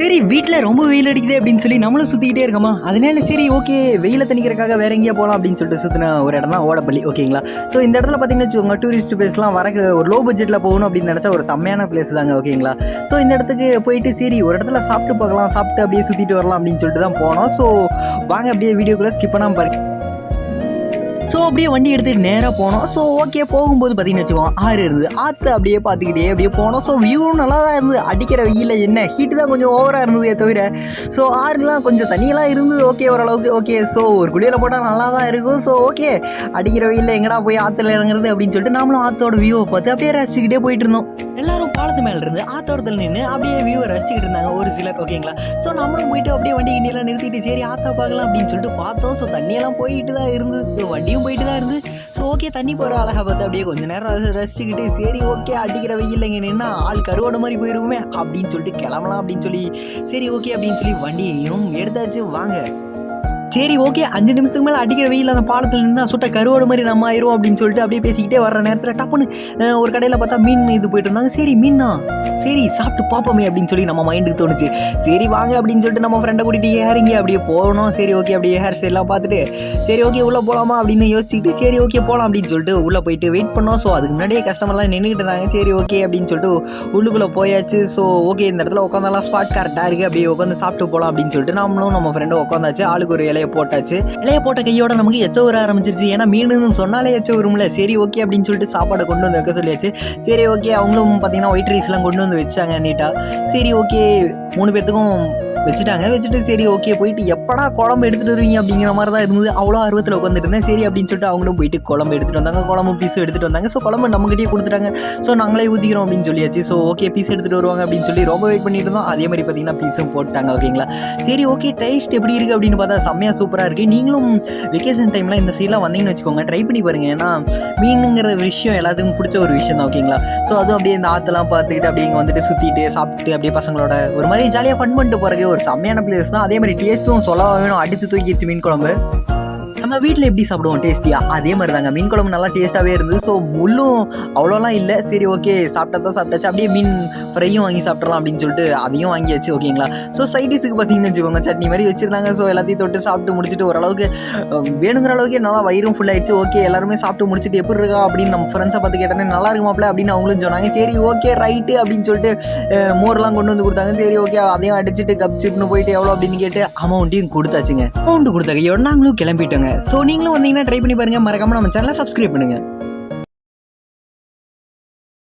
சரி வீட்டில் ரொம்ப வெயில் அடிக்குது அப்படின்னு சொல்லி நம்மளும் சுற்றிக்கிட்டே இருக்கோமா? அதனால சரி ஓகே வெயில தணிக்கிறக்காக வேற எங்கேயா போகலாம் அப்படின்னு சொல்லிட்டு சுற்றின ஒரு இடம் தான் ஓடப்பள்ளி ஓகேங்களா? ஸோ இந்த இடத்துல பார்த்தீங்கன்னு வச்சுக்கோங்க டூரிஸ்ட் பிளேஸ்லாம் வரக்கு ஒரு லோ பட்ஜெட்டில் போகணும் அப்படின்னு நினச்சா ஒரு செம்மையான பிளேஸ் தாங்க ஓகேங்களா? ஸோ இந்த இடத்துக்கு போயிட்டு சரி ஒரு இடத்துல சாப்பிட்டு பார்க்கலாம் சாப்பிட்டு அப்படியே சுற்றிட்டு வரலாம் அப்படின்னு சொல்லிட்டு தான் போனோம். ஸோ வாங்க அப்படியே வீடியோக்குள்ளே ஸ்கிப் பண்ணாமல் பாருங்க. ஸோ அப்படியே வண்டி எடுத்துட்டு நேராக போனோம். ஸோ ஓகே போகும்போது பார்த்தீங்கன்னு வச்சுக்கோங்க ஆறு இருந்தது. ஆற்று அப்படியே பார்த்துக்கிட்டே அப்படியே போனோம். ஸோ வியூவும் நல்லா தான் இருந்தது. அடிக்கிற வெயில் என்ன? ஹீட்டு தான் கொஞ்சம் ஓவராக இருந்ததே தவிர. ஸோ ஆறுலாம் கொஞ்சம் தண்ணியெல்லாம் இருந்தது. ஓகே ஓரளவுக்கு ஓகே ஸோ ஒரு குளியில் போட்டால் நல்லா தான் இருக்கும். ஸோ ஓகே அடிக்கிற வெயில்ல எங்கடா போய் ஆற்றுல இறங்குறது அப்படின்னு சொல்லிட்டு நாமளும் ஆற்றோட வியூவை பார்த்து அப்படியே ரசிச்சுக்கிட்டே போயிட்டு இருந்தோம். எல்லாரும் பாலத்து மேலே இருந்து ஆத்தோரத்தில் நின்று அப்படியே வியூவை ரசிச்சுக்கிட்டு இருந்தாங்க ஒரு சிலர் ஓகேங்களா ஸோ நம்மளும் போயிட்டு அப்படியே வண்டி கிண்டியெல்லாம் நிறுத்திட்டு சரி ஆத்தா பார்க்கலாம் அப்படின்னு சொல்லிட்டு பார்த்தோம். ஸோ தண்ணியெல்லாம் போயிட்டு தான் இருந்தது. ஸோ வண்டியும் போயிட்டு தான் இருந்து. ஸோ ஓகே தண்ணி போகிற அழகாக பார்த்து அப்படியே கொஞ்ச நேரம் ரசிச்சுக்கிட்டு சரி ஓகே அடிக்கிற வெயில் இங்கே நின்னா ஆள் கருவாடு மாதிரி போயிருக்குமே அப்படின்னு சொல்லிட்டு கிளம்பலாம் அப்படின்னு சொல்லி சரி ஓகே அப்படின்னு சொல்லி வண்டியையும் எடுத்தாச்சு. வாங்க. சரி ஓகே அஞ்சு நிமிஷத்துக்கு மேலே அடிக்கிற வெயில் அந்த பாலத்தில் நின்று சுட்ட கருவாடு மாதிரி நம்ம ஆயிரும் அப்படின்னு சொல்லிட்டு அப்படியே பேசிக்கிட்டே வர்ற நேரத்தில் டப்புன்னு ஒரு கடையில் பார்த்தா மீன் இது போயிட்டு இருந்தாங்க. சரி மீனா? சரி சாப்பிட்டு பார்ப்போமே அப்படின்னு சொல்லி நம்ம மைண்டுக்கு தோணுச்சு. சரி வாங்க அப்படின்னு சொல்லிட்டு நம்ம ஃப்ரெண்டை கூட்டிகிட்டு ஏறிங்க. அப்படியே போகணும் சரி ஓகே அப்படியே ஹேர் ஸ்டைலாம் பார்த்துட்டு சரி ஓகே உள்ளே போகலாமா அப்படின்னு யோசிச்சுட்டு சரி ஓகே போகலாம் அப்படின்னு சொல்லிட்டு உள்ளே போயிட்டு வெயிட் பண்ணோம். ஸோ அதுக்கு முன்னாடியே கஸ்டமர்லாம் நின்றுக்கிட்டு இருந்தாங்க. சரி ஓகே அப்படின்னு சொல்லிட்டு உள்ளுக்குள்ளே போயாச்சு. ஸோ ஓகே இந்த இடத்துல உட்காந்தாலாம் ஸ்பாட் கரெக்டாக இருக்குது அப்படியே உட்காந்து சாப்பிட்டு போகலாம் அப்படின்னு சொல்லிட்டு நம்மளும் நம்ம ஃப்ரெண்டு உட்காந்தாச்சு ஆளுக்கு ஒரு இலையை போட்டாச்சு. இலையை போட்ட கையோட நமக்கு எச்ச ஊற ஆரம்பிச்சிருச்சு. ஏன்னா மீனுன்னு சொன்னாலே எச்ச ஊரும்ல. சரி ஓகே அப்படின்னு சொல்லிட்டு சாப்பாடை கொண்டு வந்து வைக்க சொல்லியாச்சு. சரி ஓகே அவங்களும் பார்த்தீங்கன்னா ஒயிட் ரைஸ்லாம் கொண்டு வந்து வச்சாங்க நீட்டாக சரி ஓகே மூணு பேர்த்துக்கும் வச்சுட்டாங்க. வச்சுட்டு சரி ஓகே போயிட்டு எப்படா குழம்பு எடுத்துட்டு வருவீங்க அப்படிங்கிற மாதிரி தான் இருந்தது. அவ்வளோ ஆர்வத்தில் உட்காந்துருந்தேன் சரி அப்படின்னு சொல்லிட்டு அவங்களும் போயிட்டு குழம்பு எடுத்துட்டு வந்தாங்க. குழம்பு பீஸும் எடுத்துட்டு வந்தாங்க. ஸோ குழம்பு நம்மகிட்டயே கொடுத்துட்டாங்க. ஸோ நாங்களே ஊற்றிக்கிறோம் அப்படின்னு சொல்லியாச்சு. ஸோ ஓகே பீஸ் எடுத்துட்டு வருவாங்க அப்படின்னு சொல்லி ரொம்ப வெயிட் பண்ணிட்டு இருந்தோம். அதே மாதிரி பார்த்தீங்கன்னா பீஸும் போட்டாங்க. ஓகேங்களா சரி ஓகே டேஸ்ட் எப்படி இருக்குது அப்படின்னு பார்த்தா செம்மையாக சூப்பராக இருக்குது நீங்களும் வெக்கேஷன் டைமில் இந்த சைடெலாம் வந்தீங்கன்னு வச்சுக்கோங்க. ட்ரை பண்ணி பாருங்க. ஏன்னா மீனுங்கிற விஷயம் எல்லாத்துக்கும் பிடிச்ச ஒரு விஷயம் தான். ஓகேங்களா ஸோ அதுவும் அப்படியே இந்த ஆற்றுலாம் பார்த்துக்கிட்டு அப்படியே இங்கே வந்துட்டு சுற்றிட்டு சாப்பிட்டு அப்படியே பசங்களோட ஒரு மாதிரி ஜாலியாக ஃபன் பண்ணிட்டு போகிறதுக்கு ஒரு செம்மையான பிளேஸ் தான். அதே மாதிரி டேஸ்ட்டும் சொல்ல வேணும். அடித்து தூக்கிடுச்சு மீன் குழம்பு. நம்ம வீட்டில் எப்படி சாப்பிடுவோம் டேஸ்டியாக அதே மாதிரி தாங்க மீன் குழம்பு நல்லா டேஸ்ட்டாகவே இருந்தது. ஸோ முள்ளும் அவ்வளோலாம் இல்லை. சரி ஓகே சாப்பிட்டா தான் சாப்பிட்டாச்சு. அப்படியே மீன் ஃப்ரையும் வாங்கி சாப்பிட்றலாம் அப்படின்னு சொல்லிட்டு அதையும் வாங்கியாச்சு. ஓகேங்களா ஸோ சைடிஸுக்கு பார்த்தீங்கன்னு வச்சுக்கோங்க. சட்னி மாதிரி வச்சுருந்தாங்க. ஸோ எல்லாத்தையும் தொட்டு சாப்பிட்டு முடிச்சுட்டு ஓரளவுக்கு வேணுங்கிற அளவுக்கு நல்லா வயிறும் ஃபுல் ஆயிடுச்சு. ஓகே எல்லாருமே சாப்பிட்டு முடிச்சுட்டு எப்படி இருக்கா அப்படின்னு நம்ம ஃப்ரெண்ட்ஸை பார்த்து கேட்டோன்னே நல்லா இருக்குமாப்ல அப்படின்னு அவங்களும் சொன்னாங்க. சரி ஓகே ரைட்டு அப்படின்னு சொல்லிட்டு மோர்லாம் கொண்டு வந்து கொடுத்தாங்க. சரி ஓகே அதையும் அடிச்சுட்டு கப் சிப்னு போயிட்டு எவ்வளோ அப்படின்னு கேட்டு அமௌண்ட்டையும் கொடுத்தாச்சுங்க. அமௌண்ட் கொடுத்தாங்க நாங்களும் கிளம்பிட்டோங்க. ஸோ நீங்களும் வந்தீங்கன்னா ட்ரை பண்ணி பாருங்க. மறக்காமல் நம்ம சேனலை சப்ஸ்கிரைப் பண்ணுங்க.